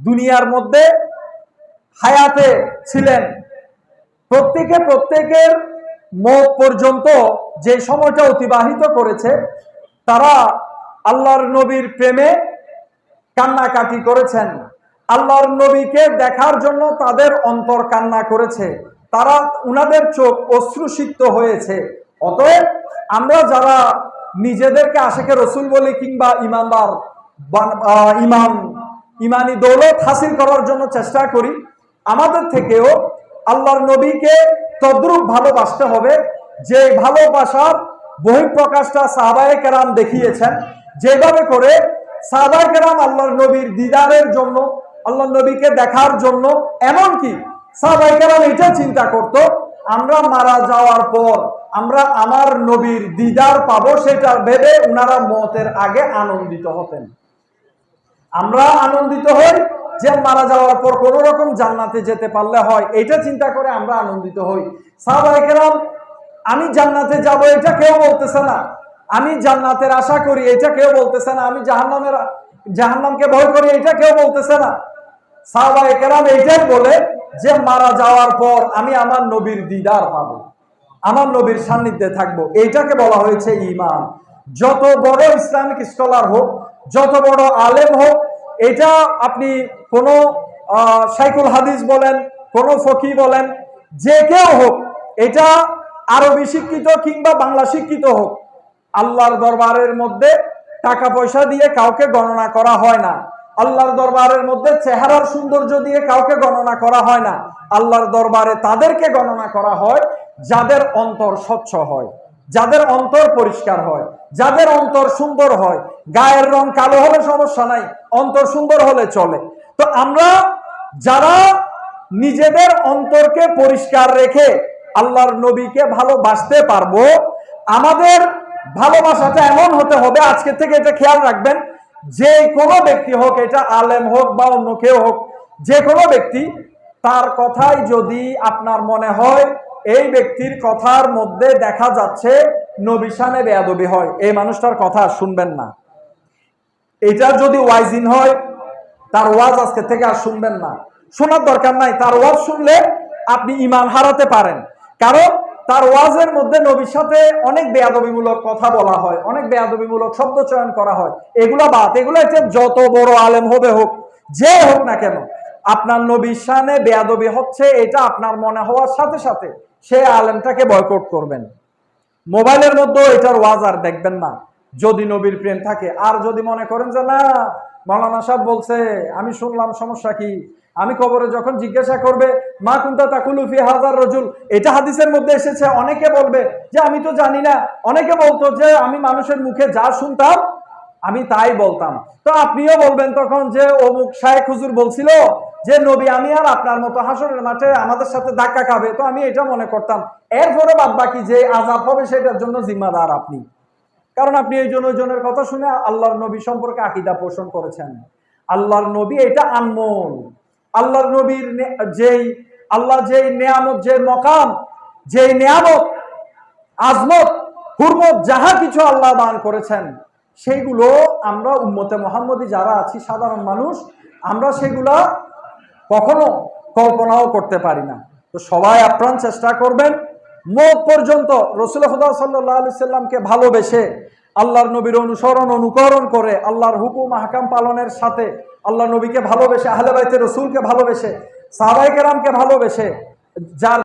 দুনিয়ার মধ্যে হায়াতে ছিলেন। প্রত্যেকে প্রত্যেকের মত পর্যন্ত যে সময়টা অতিবাহিত করেছে তারা আল্লাহর নবীর প্রেমে কান্নাকাটি করেছেন। আল্লাহর নবীকে দেখার জন্য তাদের অন্তর কান্না করেছে। তারা উনাদের চোখ অশ্রুসিক্ত হয়েছে। অতএব আমরা যারা নিজেদেরকে আশেখে রসুল বলি কিংবা ইমানদার আহ, ইমান দৌলত হাসিল করার জন্য চেষ্টা করি। আমাদের থেকেও আল্লাহর নবীকে তদ্রুপ ভালোবাসতে হবে। যে ভালোবাসার বহিঃপ্রকাশটা সাহাবায়ে কেরাম দেখিয়েছেন, যেভাবে করে সাহাবায়ে কেরাম আল্লাহর নবীর দিদারের জন্য আল্লাহ নবীকে দেখার জন্য, এমনকি সাহাবায়ে কেরাম এটা চিন্তা করত, আমরা মারা যাওয়ার পর আমরা আমার নবীর দিদার পাবো সেটা ভেবে উনারা মতের আগে আনন্দিত হতেন। আমরা আনন্দিত হই যে মারা যাওয়ার পর কোন রকম জান্নাতে যেতে পারলে হয় এটা চিন্তা করে আমরা আনন্দিত হই। সাহাবাহাম আমি জান্নাতে যাব এটা কেউ বলতেছে না। আমি জান্নাতের আশা করি এটা কেউ বলতেছে না। আমি জাহান্নামের, জাহান্নামকে ভয় করি এটা কেউ বলতেছে না। সাহাবায়ে কেরাম এইটাই বলে যে মারা যাওয়ার পর আমি আমার নবীর দিদার পাবো, আমার নবীর সান্নিধ্যে থাকব। এইটাকে বলা হয়েছে ইমান যত বড় ইসলামিক স্কলার হোক যত বড় আলেম হোক, এটা আপনি কোনো সাইকুল হাদিস বলেন, কোনো ফকি বলেন, যে কেউ হোক, এটা আরবি শিক্ষিত কিংবা বাংলা শিক্ষিত হোক, আল্লাহর দরবারের মধ্যে টাকা পয়সা দিয়ে কাউকে গণনা করা হয় না। আল্লাহর দরবারের মধ্যে চেহারার সৌন্দর্য দিয়ে কাউকে গণনা করা হয় না। আল্লাহর দরবারে তাদেরকে গণনা করা হয়, যাদের অন্তর স্বচ্ছ হয়। যাদের অন্তর পরিষ্কার হয়, যাদের অন্তর সুন্দর হয়, গায়ের রং কালো হলে সমস্যা নাই, অন্তর সুন্দর হলে চলে। তো আমরা যারা নিজেদের অন্তরকে পরিষ্কার রেখে আল্লাহর নবীকে ভালোবাসতে পারব, আমাদের ভালোবাসাটা এমন হতে হবে, আজকে থেকে এটা খেয়াল রাখবেন, যে কোনো ব্যক্তি হোক, এটা আলেম হোক বা অন্য কেউ হোক, যে কোনো ব্যক্তি, তার কথাই যদি আপনার মনে হয় এই ব্যক্তির কথার মধ্যে দেখা যাচ্ছে নবিশানে বেয়াদবি হয়। এই মানুষটার কথা শুনবেন না। এটা যদি ওয়াইজিন হয়, তার ওয়াজ আজকে থেকে আর শুনবেন না। শোনার দরকার নাই, তার ওয়াজ শুনলে আপনি ইমান হারাতে পারেন। কারণ তার ওয়াজের মধ্যে নবীর সাথে অনেক বেয়াদবিমূলক কথা বলা হয়, অনেক বেয়াদবিমূলক শব্দ চয়ন করা হয়। এগুলো বাদ, এগুলো হচ্ছে যত বড় আলেম হবে হোক, যে হোক না কেন, আপনার নবীর সামনে বেয়াদবি হচ্ছে, এটা আপনার মনে হওয়ার সাথে সাথে সে আলেমটাকে বয়কট করবেন। মোবাইলের মধ্যেও এটার ওয়াজ আর দেখবেন না। যদি নবীর প্রেম থাকে। আর যদি মনে করেন যে, না মৌলানা সাহেব বলছে, আমি শুনলাম সমস্যা কি? আমি কবরে যখন জিজ্ঞাসা করবে, মা কুন্তা তাকুলুফি হাজার রজুল? এটা হাদিসের মধ্যে এসেছে। অনেকে বলবে যে, আমি তো জানি না। অনেকে বলতো যে, আমি মানুষের মুখে যা শুনতাম আমি তাই বলতাম। তো আপনিও বলবেন তখন যে অমুক শায়েখ হুজুর বলছিল যে, নবী, আমি আর আপনার মতো হাসরের মাঠে আমাদের সাথে ধাক্কা খাবে। তো আমি এটা মনে করতাম। এরপরে বাদ বাকি যে আজাব হবে সেটার জন্য জিম্মাদার আপনি। কারণ আপনি এই জন, ওই জনের কথা শুনে আল্লাহর নবী সম্পর্কে আকিদা পোষণ করেছেন। আল্লাহর নবী এটা আনমোল। আল্লাহর নবীর যেই, আল্লাহ যেই নেয়ামত, যে মকাম, যেই নেয়ামত, আজমত, হুরমত, যাহা কিছু আল্লাহ দান করেছেন সেইগুলো আমরা উম্মতে মোহাম্মদী যারা আছি, সাধারণ মানুষ, আমরা সেগুলা কখনো কল্পনাও করতে পারি না। তো সবাই আপ্রাণ চেষ্টা করবেন। মোট পর্যন্ত রসুল খুদা সাল্লাহ আলি সাল্লামকে ভালোবেসে আল্লাহর নবীর অনুসরণ, অনুকরণ করে আল্লাহর হুকুম হাকাম পালনের সাথে আল্লাহ নবীকে ভালোবেসে, আহলে বাইতে রসুলকে ভালোবেসে সাহাবাই কেরামকে ভালোবেসে যার